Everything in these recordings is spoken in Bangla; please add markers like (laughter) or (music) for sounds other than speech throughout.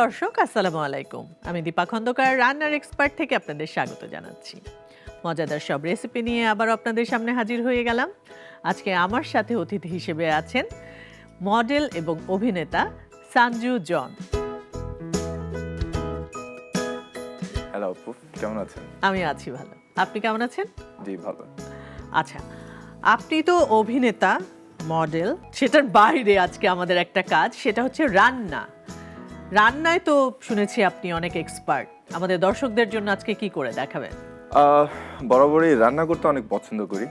দর্শক আসসালামু আলাইকুম। আমি দীপা খন্দকার রান্নার এক্সপার্ট থেকে আপনাদের স্বাগত জানাচ্ছি। মজাদার সব রেসিপি নিয়ে আবার আপনাদের সামনে হাজির হয়ে গেলাম। আজকে আমার সাথে অতিথি হিসেবে আছেন মডেল এবং অভিনেতা সানজু জন। হ্যালো আপু কেমন আছেন? আমি আছি ভালো। আপনি কেমন আছেন? জি ভালো। আচ্ছা আপনি তো অভিনেতা মডেল সেটার বাইরে আজকে আমাদের একটা কাজ সেটা হচ্ছে রান্না। রান্নায় তো শুনেছি আপনি অনেক এক্সপার্ট আমাদের দর্শকদের জন্য আজকে কি করে দেখাবেন? বরাবরই রান্না করতে অনেক পছন্দ করি।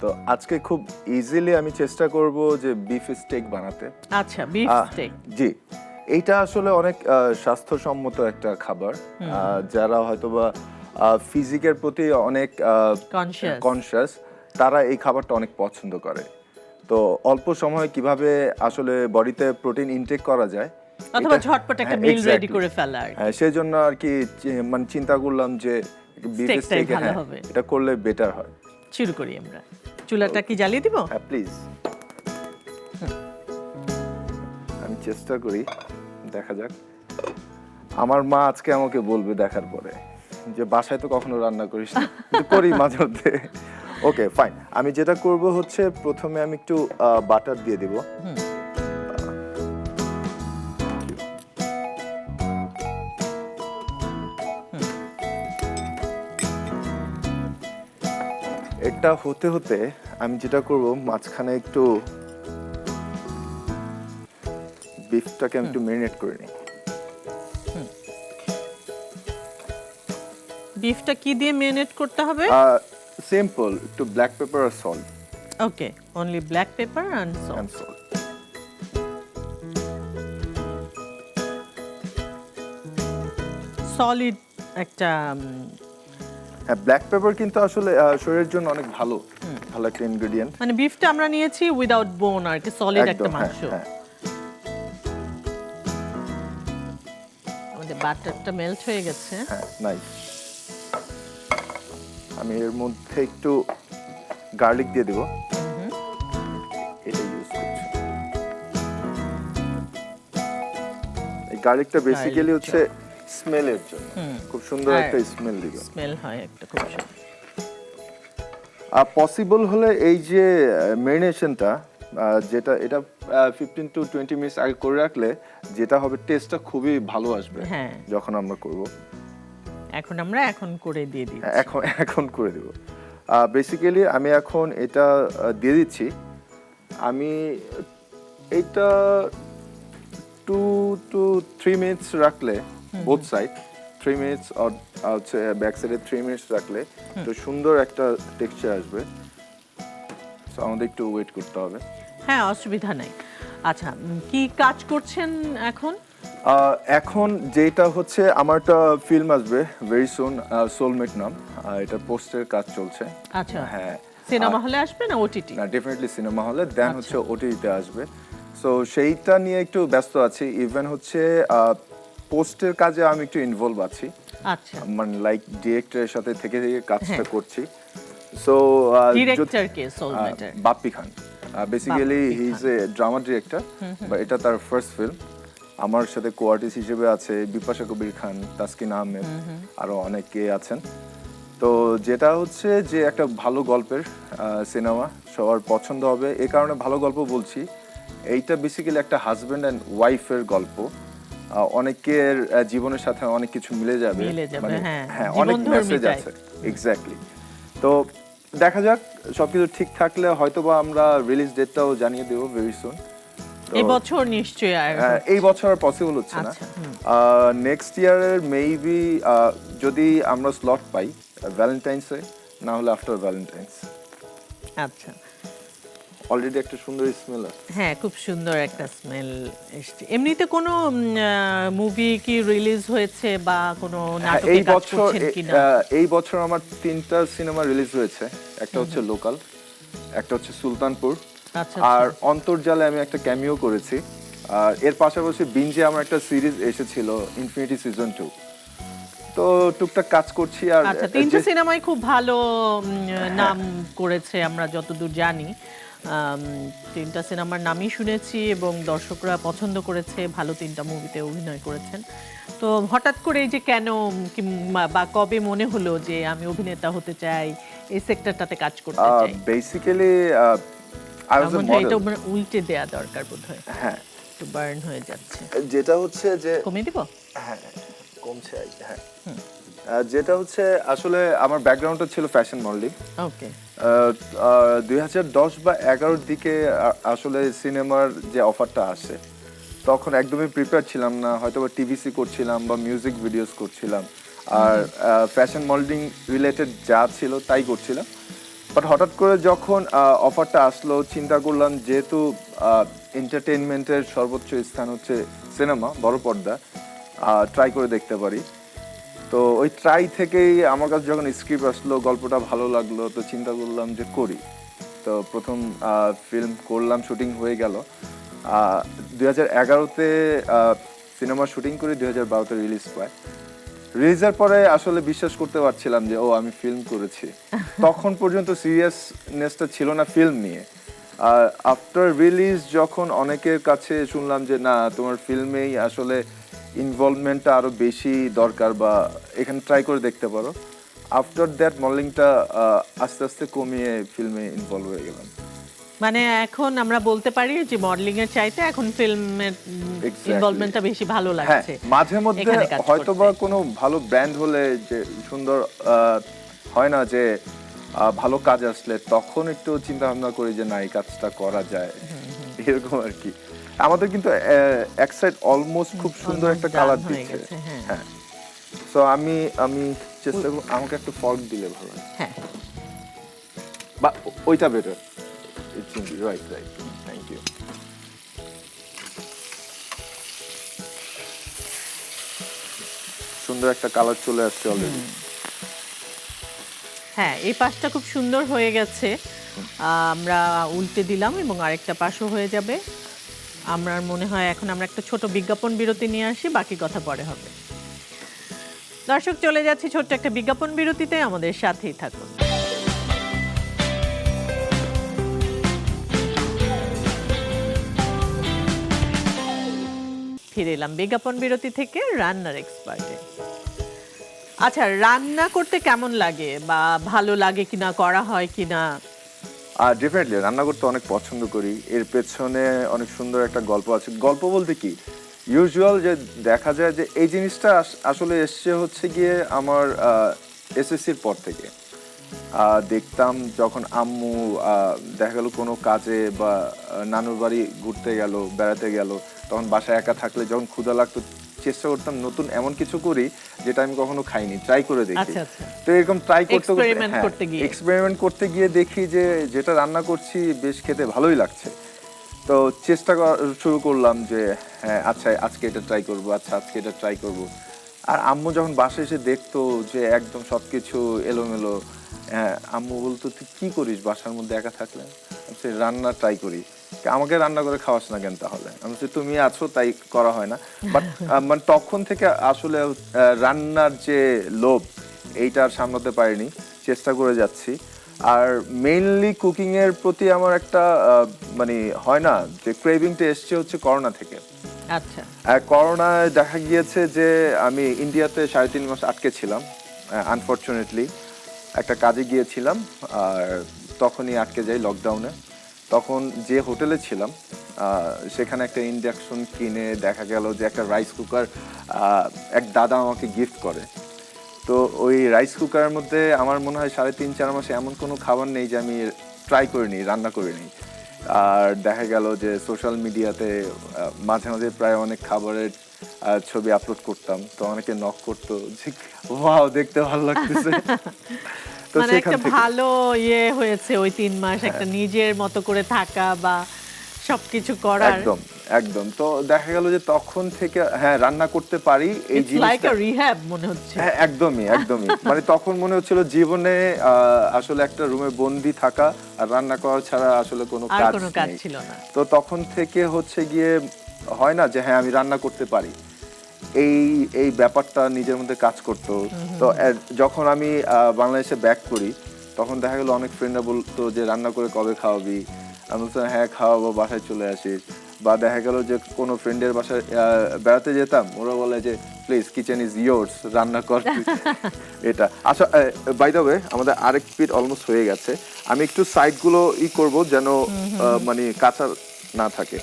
তো আজকে খুব ইজিলি আমি চেষ্টা করব যে বিফ স্টেক বানাতে। আচ্ছা বিফ স্টেক জি। এইটা আসলে অনেক স্বাস্থ্যসম্মত একটা খাবার। যারা হয়তোবা ফিজিকের প্রতি অনেক. কনসিয়াস তারা এই খাবারটা অনেক পছন্দ করে। তো অল্প সময়ে কীভাবে আসলে বডিতে প্রোটিন ইনটেক করা যায় অথবা ঝটপট একটা হ্যাঁ, মিল রেডি করে ফেলা আর হ্যাঁ সেই জন্য আর কি মানে চিন্তা করলাম যে বিফ স্টেক। এটা করলে বেটার হয়। শুরু করি আমরা। চুলাটা কি জ্বালিয়ে দিব? হ্যাঁ প্লিজ আমি চেষ্টা করি দেখা যাক। আমার মা আজকে আমাকে বলবে দেখার পরে যে বাসায় তো কখনো রান্না করিস না (laughs) করি মাঝে মধ্যে। ওকে ফাইন আমি যেটা করব হচ্ছে প্রথমে আমি একটু বাটার দিয়ে দিব। এটা হতে হতে আমি যেটা করব মাঝখানে একটু বিফটাকে আমি একটু মেরিনেট করে নিই। বিফটা কি দিয়ে মেরিনেট করতে হবে? সিম্পল একটু black pepper R salt okay only black pepper and salt solid একটা হ্যাঁ ব্ল্যাক পেপার কিন্তু আসলে শরীরের জন্য অনেক ভালো ভালো একটা ইনগ্রেডিয়েন্ট মানে বিফটা আমরা নিয়েছি উইদাউট বোন আর কি সলিড একটা হ্যাঁ মাংস। হ্যাঁ। আমাদের বাটারটা মেল্ট হয়ে গেছে। হ্যাঁ নাইস আমি এর মধ্যে একটু গার্লিক দিয়ে দিব। গার্লিকটা বেসিক্যালি হচ্ছে স্মেলের জন্য। খুব সুন্দর একটা স্মেল দিবে। স্মেল হয় একটা খুব সুন্দর। আর পসিবল হলে এই যে মেরিনেশনটা যেটা এটা ফিফটিন টু টোয়েন্টি মিনিটস আগে করে রাখলে যেটা হবে টেস্টটা খুবই ভালো আসবে হ্যাঁ। যখন আমরা করব। এখন আমরা এখন করে দিয়ে দিই এখন এখন করে দেব। বেসিক্যালি আমি এখন এটা দিয়ে দিচ্ছি। আমি এটা টু টু থ্রি মিনিটস রাখলে বোথ সাইড থ্রি মিনিটস হচ্ছে ব্যাক সাইডে থ্রি মিনিটস রাখলে তো সুন্দর একটা টেক্সচার আসবে। সো আমাদের একটু ওয়েট করতে হবে। হ্যাঁ অসুবিধা নাই। আচ্ছা কি কাজ করছেন এখন? এখন যেটা হচ্ছে আমার একটা ফিল্ম আসবে ভেরি সুন সোলমেট নাম। এটা পোস্টের কাজ চলছে। আচ্ছা হ্যাঁ সিনেমা হলে আসবে না ওটিটি না ডেফিনেটলি সিনেমা হলে দেন হচ্ছে ওটিতে আসবে। সো সেইটা নিয়ে একটু ব্যস্ত আছি। ইভেন হচ্ছে পোস্টের কাজে আমি একটু ইনভলভ আছি। আচ্ছা। মানে লাইক ডিরেক্টরের সাথে থেকে থেকে কাজটা হ্যাঁ। করছি। সো ডিরেক্টর কে সোলমেটার Bappi Khan. Basically he is a drama director বা এটা তার ফার্স্ট ফিল্ম আমার সাথে কোয়ার্টিস হিসেবে আছে বিপাশা কবির খান তাসকিন আহমেদ আরও অনেকে আছেন। তো যেটা হচ্ছে যে একটা ভালো গল্পের সিনেমা সবার পছন্দ হবে। এই কারণে ভালো গল্প বলছি। এইটা বেসিক্যালি একটা হাজব্যান্ড অ্যান্ড ওয়াইফের গল্প। অনেকের জীবনের সাথে অনেক কিছু মিলে যাবে। মিলে হ্যাঁ। হ্যাঁ অনেক মেসেজ আছে। এক্স্যাক্টলি তো দেখা যাক সবকিছু ঠিক থাকলে হয়তোবা আমরা রিলিজ ডেটটাও জানিয়ে দেবো ভেরি সুন এই বছর নিশ্চয়ই এই বছর পসিবল হচ্ছে না। নেক্সট ইয়ারের মেবি যদি আমরা স্লট পাই ভ্যালেন্টাইন্সে না হলে আফটার ভ্যালেন্টাইন্স আচ্ছা। অলরেডি একটা সুন্দর স্মেল আছে। হ্যাঁ খুব সুন্দর একটা স্মেল এসছে। এমনিতে কোনো মুভি কি রিলিজ হয়েছে বা কোনো হ্যাঁ, নাটকে এই বছর এই বছর আমার তিনটা সিনেমা রিলিজ হয়েছে। একটা হচ্ছে লোকাল একটা হচ্ছে সুলতানপুর। আচ্ছা আর অন্তর্জালে আমি একটা ক্যামিও করেছি। আর এর পাশাপাশি বিঞ্জে আমার একটা সিরিজ এসেছিল ইনফিনিটি সিজন টু তো টুকটাক কাজ করছি আর আচ্ছা তিনটে যে- সিনেমাই খুব ভালো নাম করেছে আমরা যতদূর জানি। তিনটা সিনেমার নামই শুনেছি এবং দর্শকরা পছন্দ করেছে। ভালো তিনটা মুভিতে অভিনয় করেছেন। তো হঠাৎ করে এই যে কেন বা কবে মনে হলো যে আমি অভিনেতা হতে চাই? এই সেক্টরটাতে কাজ করতে চাই। বেসিক্যালি আই ওয়াজ আমার এ এটা মডেল মানে উল্টে দেয়া দরকার বোধ হয়। একটু বার্ন হয়ে যাচ্ছে। যেটা হচ্ছে যে কমিয়ে দিব? হ্যাঁ কমছে হ্যাঁ। যেটা হচ্ছে আসলে আমার ব্যাকগ্রাউন্ডটা ছিল ফ্যাশন মডেলিং ওকে দুই হাজার দশ বা এগারোর দিকে আসলে সিনেমার যে অফারটা আসে তখন একদমই প্রিপেয়ার ছিলাম না। হয়তো বা টিভিসি করছিলাম বা মিউজিক ভিডিওস করছিলাম। আর ফ্যাশন মল্ডিং রিলেটেড যা ছিল তাই করছিলাম। বাট হঠাৎ করে যখন অফারটা আসলো চিন্তা করলাম যেহেতু এন্টারটেনমেন্টের সর্বোচ্চ স্থান হচ্ছে সিনেমা বড় পর্দা ট্রাই করে দেখতে পারি। তো ওই ট্রাই থেকেই আমার কাছে যখন স্ক্রিপ্ট আসলো গল্পটা ভালো লাগল তো চিন্তা করলাম যে করি। তো প্রথম ফিল্ম করলাম শুটিং হয়ে গেল। দুই হাজার এগারোতে সিনেমা শুটিং করে দুই হাজার বারোতে রিলিজ পায়। রিলিজের পরে আসলে বিশ্বাস করতে পারছিলাম যে ও আমি ফিল্ম করেছি। (laughs) তখন পর্যন্ত সিরিয়াসনেসটা ছিল না ফিল্ম নিয়ে। আর আফটার রিলিজ যখন অনেকের কাছে শুনলাম যে না তোমার ফিল্মেই আসলে ইনভলভমেন্টটা আরও বেশি দরকার বা এখানে ট্রাই করে দেখতে পারো। আফটার দ্যাট মডেলিংটা আস্তে আস্তে কমিয়ে ফিল্মে ইনভলভ হয়ে গেলাম। মানে এখন আমরা বলতে পারি যে মডেলিং এর চাইতে এখন ফিল্মের ইনভলভমেন্টটা বেশি ভালো হ্যাঁ লাগছে। মাঝে মধ্যে এখানে কাজ হয়তো বা কোনো ভালো ব্র্যান্ড হলে যে সুন্দর হয় না যে ভালো কাজ আসলে তখন একটু চিন্তা ভাবনা করি যে না এই কাজটা করা যায়। এরকম আর কি। আমাদের কিন্তু এক সাইড অলমোস্ট খুব সুন্দর একটা কালার দিচ্ছে। হ্যাঁ। হ্যাঁ। তো আমি আমি চেষ্টা করব আমাকে একটা ফর্ক দিলে ভালো হ্যাঁ। বা ওইটা better right right thank you সুন্দর একটা কালার চলে আসছে অলরেডি হ্যাঁ এই পাশটা খুব সুন্দর হয়ে গেছে। আমরা উল্টে দিলাম এবং আরেকটা পাশও হয়ে যাবে। আমার মনে হয় এখন আমরা একটা ছোট বিজ্ঞাপন বিরতি নিয়ে আসি, বাকি কথা পরে হবে। দর্শক, চলে যাচ্ছি ছোট্ট একটা বিজ্ঞাপন বিরতিতে, আমাদের সাথেই থাকুন। ফিরে এলাম বিজ্ঞাপন বিরতি থেকে, রান্নার এক্সপার্টে আচ্ছা রান্না করতে কেমন লাগে বা ভালো লাগে কিনা, করা হয় কিনা? আর ডেফিনেটলি রান্না করতে অনেক পছন্দ করি। এর পেছনে অনেক সুন্দর একটা গল্প আছে। গল্প বলতে কি ইউজুয়াল যে দেখা যায় যে এই জিনিসটা আসলে এসছে হচ্ছে গিয়ে আমার এসএসসির পর থেকে। দেখতাম যখন আম্মু দেখা গেল কোনো কাজে বা নানুর বাড়ি ঘুরতে গেল, বেড়াতে গেল, তখন বাসায় একা থাকলে যখন ক্ষুধা লাগতো চেষ্টা করতাম নতুন এমন কিছু করি যেটা আমি কখনো খাইনি ট্রাই করে দেখি। আচ্ছা, আচ্ছা। তো এরকম ট্রাই করতে করতে Experiment হ্যাঁ, করতে গিয়ে। এক্সপেরিমেন্ট করতে গিয়ে দেখি যে যেটা রান্না করছি বেশ খেতে ভালোই লাগছে। তো চেষ্টা শুরু করলাম যে হ্যাঁ আচ্ছা আজকে এটা ট্রাই করব আচ্ছা আজকে এটা ট্রাই করব। আর আম্মু যখন বাসায় এসে দেখতো যে একদম সবকিছু এলোমেলো হ্যাঁ আম্মু বলতো তুই কি করিস বাসার মধ্যে একা থাকলে? রান্না ট্রাই করি। আমাকে রান্না করে খাওয়াস না কেন তাহলে? আমি বলছি, তুমি আছো তাই করা হয় না। বাট মানে তখন থেকে আসলে রান্নার যে লোভ এইটা আর সামলাতে পারিনি। চেষ্টা করে যাচ্ছি। আর মেইনলি কুকিং এর প্রতি আমার একটা মানে হয় না যে ক্রেভিংটা এসছে হচ্ছে করোনা থেকে। আচ্ছা। করোনায় দেখা গিয়েছে যে আমি ইন্ডিয়াতে সাড়ে তিন মাস আটকে ছিলাম আনফর্চুনেটলি একটা কাজে গিয়েছিলাম আর তখনই আটকে যাই লকডাউনে তখন যে হোটেলে ছিলাম সেখানে একটা ইন্ডাকশন কিনে দেখা গেল যে একটা রাইস কুকার এক দাদা আমাকে গিফট করে। তো ওই রাইস কুকারের মধ্যে আমার মনে হয় সাড়ে তিন, চার মাসে এমন কোনো খাবার নেই যে আমি ট্রাই করিনি রান্না করিনি আর দেখা গেল যে সোশ্যাল মিডিয়াতে মাঝে মাঝে প্রায় অনেক খাবারের ছবি আপলোড করতাম। তো অনেকে নক করতো, যে দেখতে ভালো লাগতেছে। (laughs) মানে একটা ভালো ইয়ে হয়েছে ওই তিন মাস একটা নিজের মতো করে থাকা বা সবকিছু করার। একদম একদম। তো দেখা গেল যে তখন থেকে হ্যাঁ রান্না করতে পারি এই জিনিসটা আ রিহ্যাব মনে হচ্ছে। হ্যাঁ একদমই একদমই। (laughs) মানে তখন মনে হচ্ছিল জীবনে আহ, আসলে একটা রুমে বন্দি থাকা আর রান্না করা ছাড়া আসলে কোনো কাজ কোনো কাজ ছিল না। তো তখন থেকে হচ্ছে গিয়ে হয় না যে হ্যাঁ আমি রান্না করতে পারি। এই এই ব্যাপারটা নিজের মধ্যে কাজ করতো। তো যখন আমি বাংলাদেশে ব্যাক করি তখন দেখা গেলো অনেক ফ্রেন্ডরা বলতো যে রান্না করে কবে খাওয়াবি? আমি বলছিলাম হ্যাঁ খাওয়াবো বাসায় চলে আসিস। বা দেখা গেল যে কোনো ফ্রেন্ডের বাসায় বেড়াতে যেতাম ওরা বলে যে প্লিজ কিচেন ইজ ইয়োর্স রান্না কর (laughs) এটা। আচ্ছা বাই দ্য ওয়ে আমাদের আরেক পিট অলমোস্ট হয়ে গেছে। আমি একটু সাইডগুলো ই করব যেন মানে কাঁচা না থাকে।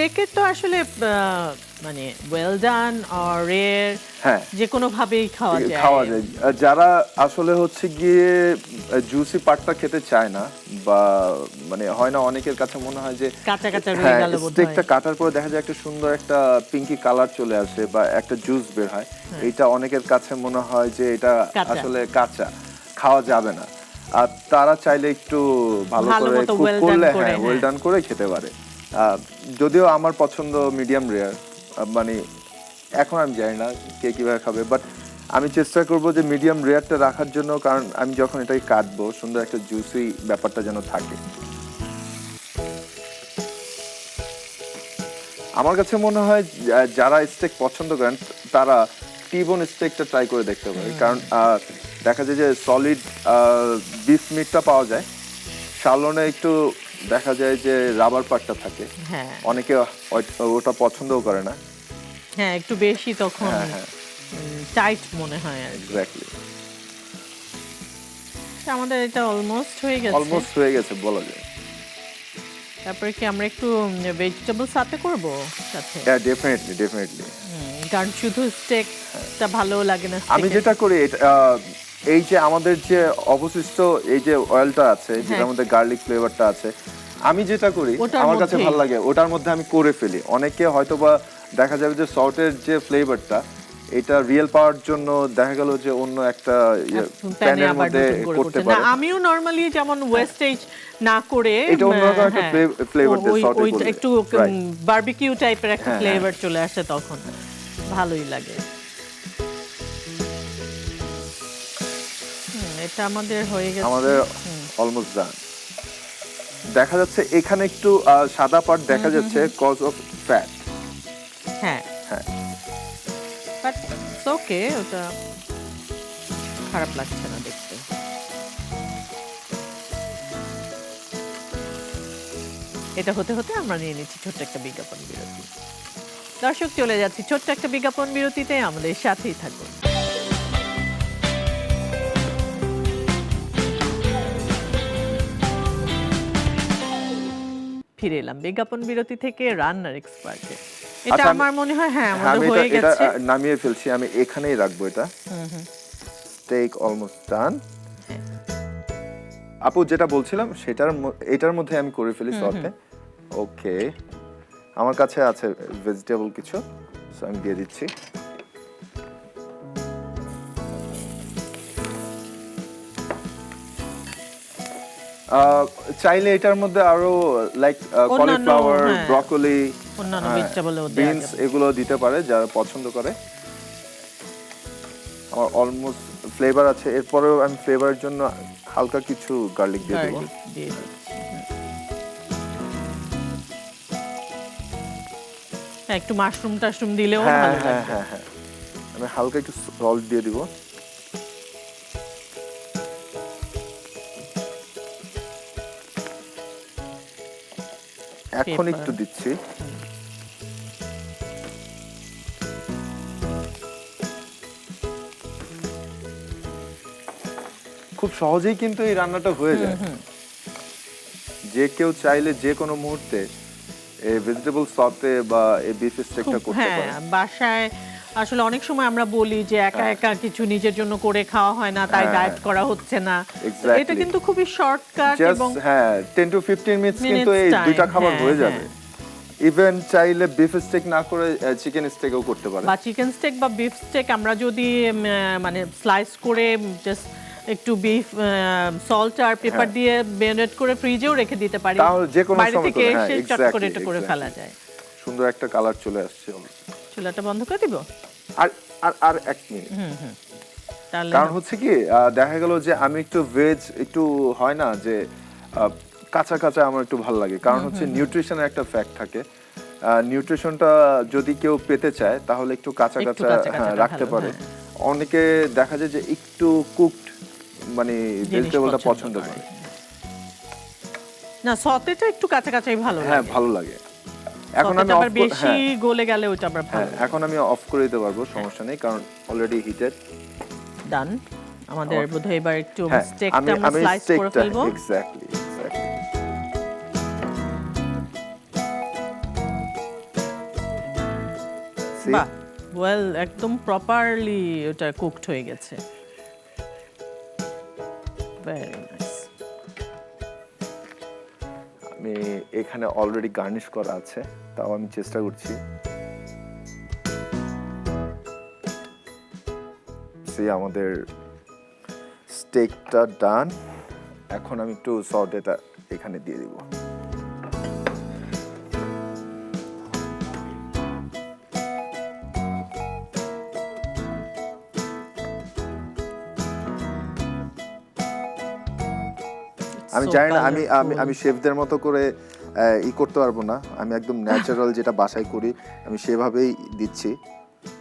স্টেকের তো আসলে মানে ওয়েল ডান অর রেয়ার হ্যাঁ। যে কোনো ভাবেই খাওয়া যায়। খাওয়া যায়। যারা আসলে হচ্ছে গিয়ে জুসি পার্টটা খেতে চায় না বা মানে হয় না অনেকের কাছে মনে হয় যে কাঁচা কাঁচা রয়ে হ্যাঁ গেল স্টেকটা কাটার পরে দেখা যায় একটা সুন্দর একটা পিঙ্কি কালার চলে আসে বা একটা জুস বের হয়। এটা অনেকের কাছে মনে হয় যে এটা আসলে কাঁচা খাওয়া যাবে না। আর তারা চাইলে একটু ভালো করে কুক করলে হ্যাঁ ওয়েল হ্যাঁ। ডান করে খেতে পারে। যদিও আমার পছন্দ মিডিয়াম রেয়ার মানে এখন আমি জানি না কে কীভাবে খাবে বাট আমি চেষ্টা করব যে মিডিয়াম রেয়ারটা রাখার জন্য কারণ আমি যখন এটাকে কাটবো সুন্দর একটা জুসি ব্যাপারটা যেন থাকে। আমার কাছে মনে হয় যারা স্টেক পছন্দ করেন তারা টিবোন স্টেকটা ট্রাই করে দেখতে পারে কারণ দেখা যায় যে সলিড বিফ মিটটা পাওয়া যায়। শালনে একটু দেখা যায় যে রাবার পার্টটা থাকে। হ্যাঁ। অনেকে ওটা পছন্দও করে না। হ্যাঁ একটু বেশি তখন হ্যাঁ হ্যাঁ। টাইট মনে হয় আর এক্স্যাক্টলি আমাদের এটা অলমোস্ট হয়ে গেছে। অলমোস্ট হয়ে গেছে বলা যায়। তারপরে কি আমরা একটু ভেজিটেবল সাথে করব সাথে? হ্যাঁ ডেফিনেটলি ডেফিনেটলি কারণ শুধু স্টেকটা ভালো লাগে না আমি যেটা করি এটা, এই যে আমাদের যে অবশিষ্ট এই যে অয়েলটা আছে যেটার হ্যাঁ। মধ্যে গার্লিক ফ্লেভারটা আছে আমি যেটা করি আমার কাছে ভালো লাগে ওটার মধ্যে আমি করে ফেলি অনেকে হয়তো বা দেখা যাবে যে সল্টের যে ফ্লেভারটা এটা রিয়েল পাওয়ার জন্য দেখা গেল যে অন্য একটা প্যানে প্যানের মধ্যে করতে। পারে আমিও নরমালি যেমন ওয়েস্টেজ না করে এটা অন্যরকম একটা হ্যাঁ, flavor দেয়, করলে। একটু বারবিকিউ টাইপের একটা হ্যাঁ, হ্যাঁ। ফ্লেভার চলে আসে তখন ভালোই লাগে এটা আমাদের হয়ে গেছে। আমাদের অলমোস্ট ডান দেখা যাচ্ছে এখানে একটু সাদা পার্ট দেখা যাচ্ছে কজ অফ ফ্যাট হ্যাঁ। হ্যাঁ। বাট ওকে ওটা খারাপ লাগছে না দেখতে। এটা হতে হতে আমরা নিয়ে নিচ্ছি ছোট্ট একটা বিজ্ঞাপন বিরতি। দর্শক চলে যাচ্ছি ছোট্ট একটা বিজ্ঞাপন বিরতিতে আমাদের সাথেই থাকুন। ফিরে এলাম। বিজ্ঞাপন বিরতি থেকে রান্নার এক্সপার্টে এটা আচ্ছা, আমার মনে হয় হ্যাঁ আমাদের হয়ে গেছে। নামিয়ে ফেলছি আমি এখানেই রাখব এটা। Steak almost done. আপু যেটা বলছিলাম সেটার এটার মধ্যে আমি করে ফেলি সতে ওকে আমার কাছে আছে ভেজিটেবল কিছু সো আমি দিয়ে দিচ্ছি। চাইলে এটার মধ্যে আরও লাইক কলিফ্লাওয়ার। ব্রকলি বিনস এগুলো দিতে পারে যারা পছন্দ করে। আমার অলমোস্ট ফ্লেভার আছে এরপরেও আমি ফ্লেভারের জন্য হালকা কিছু গার্লিক দিয়ে দেবো। হ্যাঁ, একটু মাশরুম টাশরুম দিলেও হ্যাঁ ভালো হ্যাঁ হ্যাঁ হ্যাঁ। আমি হালকা একটু সল্ট দিয়ে দিব। এখন একটু দিচ্ছি। খুব সহজেই কিন্তু এই রান্নাটা হয়ে যায়। যে কেউ চাইলে যে কোনো মুহূর্তে এই ভেজিটেবল সতে বা এই বিফ স্টেকটা করতে হ্যাঁ পারে। বাসায় আসলে অনেক সময় আমরা বলি যে একা হ্যাঁ। একা কিছু নিজের জন্য করে খাওয়া হয় না তাই হ্যাঁ। ডায়েট করা হচ্ছে না এটা কিন্তু খুবই শর্টকাট এবং হ্যাঁ টেন টু ফিফটিন মিনিটস কিন্তু এই দুইটা খাবার হ্যাঁ, হয়ে। যাবে ইভেন চাইলে বিফ স্টেক না করে চিকেন স্টেকও করতে পারে বা চিকেন স্টেক বা বিফ স্টেক আমরা যদি মানে স্লাইস করে জাস্ট একটু বিফ সল্ট আর পেপার। দিয়ে বেনেট করে ফ্রিজেও রেখে দিতে পারি তাহলে যে কোনো সময় থেকে করে, এসে চট করে এটা করে ফেলা যায় সুন্দর একটা কালার চলে আসছে চুলাটা বন্ধ করে দিব? আর আর আর এক মিনিট। হুম তাহলে কারণ হচ্ছে কি দেখা গেল যে আমি একটু ভেজ একটু হয় না যে কাঁচা কাঁচা আমার একটু ভালো লাগে। কারণ হচ্ছে নিউট্রিশনের একটা ফ্যাক্ট থাকে। নিউট্রিশনটা যদি কেউ পেতে চায় তাহলে একটু কাঁচা কাঁচা হ্যাঁ, রাখতে পারে। হ্যাঁ। অনেকে দেখা যায় যে একটু কুকড মানে ভেজিটেবলটা পছন্দ করে। করে। না সতেটা একটু কাঁচা কাঁচাই ভালো হ্যাঁ ভালো লাগে। এখন আমি আবার বেশি হ্যাঁ। গলে গেলে ওটা আবার হ্যাঁ ভালো। এখন আমি অফ করে দিতে পারব সমস্যা নেই কারণ অলরেডি হিটেড ডান আমাদের বোধহয় এবার একটু হ্যাঁ স্টেকটা আমি আমরা স্লাইস করে ফেলব। এক্স্যাক্টলি এক্স্যাক্টলি বাহ ওয়েল একদম প্রপারলি ওটা কুকড হয়ে গেছে। ভেরি এখানে অলরেডি গার্নিশ করা আছে, তাও আমি চেষ্টা করছি। সে আমাদের স্টেকটা ডান এখন আমি একটু সল্ট এটা এখানে দিয়ে দিব। আমি জানি না আমি আমি আমি শেফদের মতো করে ই করতে পারব না। আমি একদম ন্যাচারাল যেটা বাসায় করি আমি সেভাবেই দিচ্ছি।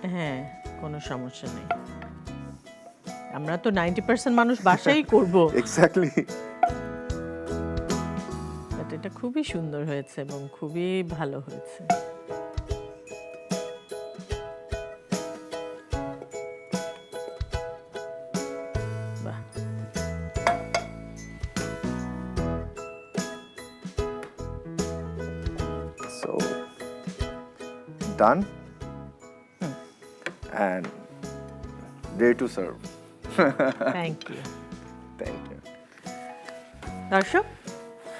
হ্যাঁ কোনো সমস্যা নেই। আমরা তো নাইনটি পার্সেন্ট মানুষ বাসাই করব। (laughs) এক্স্যাক্টলি এটা খুবই সুন্দর হয়েছে এবং খুবই ভালো হয়েছে। Done. And ready to serve. Thank you Thank you. দর্শক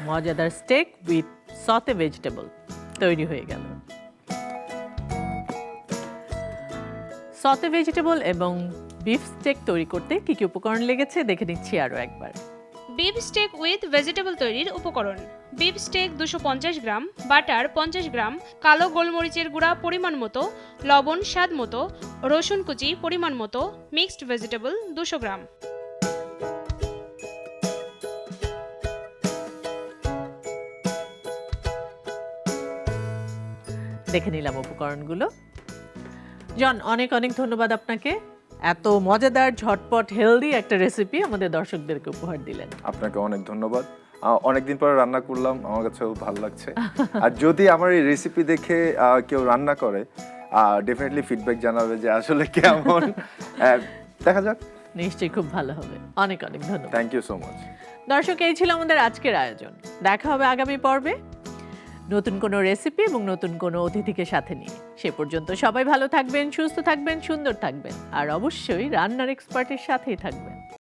মজাদার স্টেক উইথ সতে ভেজিটেবল তৈরি হয়ে গেল। সতে ভেজিটেবল এবং বিফ স্টেক তৈরি করতে কি কি উপকরণ লেগেছে দেখে নিচ্ছি আরও একবার। বিফ স্টেক উইথ ভেজিটেবল তৈরির উপকরণ। বিফ স্টেক দুশো গ্রাম, বাটার পঞ্চাশ গ্রাম, কালো গোলমরিচের গুঁড়া পরিমাণ মতো, লবণ স্বাদ মতো, রসুন কুচি পরিমাণ মতো, মিক্সড ভেজিটেবল দুশো গ্রাম। দেখে নিলাম উপকরণগুলো। জন, অনেক অনেক ধন্যবাদ আপনাকে। এত মজাদার ঝটপট হেলদি একটা রেসিপি আমাদের দর্শকদেরকে উপহার দিলেন। আপনাকে অনেক ধন্যবাদ। অনেকদিন পরে রান্না করলাম আমার কাছেও ভালো লাগছে। (laughs) আর যদি আমার এই রেসিপি দেখে কেউ রান্না করে ডেফিনেটলি ফিডব্যাক জানাবে যে আসলে কেমন। আহ, (laughs) দেখা যাক। নিশ্চয়ই খুব ভালো হবে। অনেক অনেক ধন্যবাদ। থ্যাংক ইউ সো মাচ দর্শক এই ছিল আমাদের আজকের আয়োজন। দেখা হবে আগামী পর্বে। নতুন কোনো রেসিপি এবং নতুন কোনো অতিথিকে সাথে নিয়ে। সে পর্যন্ত সবাই ভালো থাকবেন, সুস্থ থাকবেন, সুন্দর থাকবেন। আর অবশ্যই রান্নার এক্সপার্টের সাথেই থাকবেন।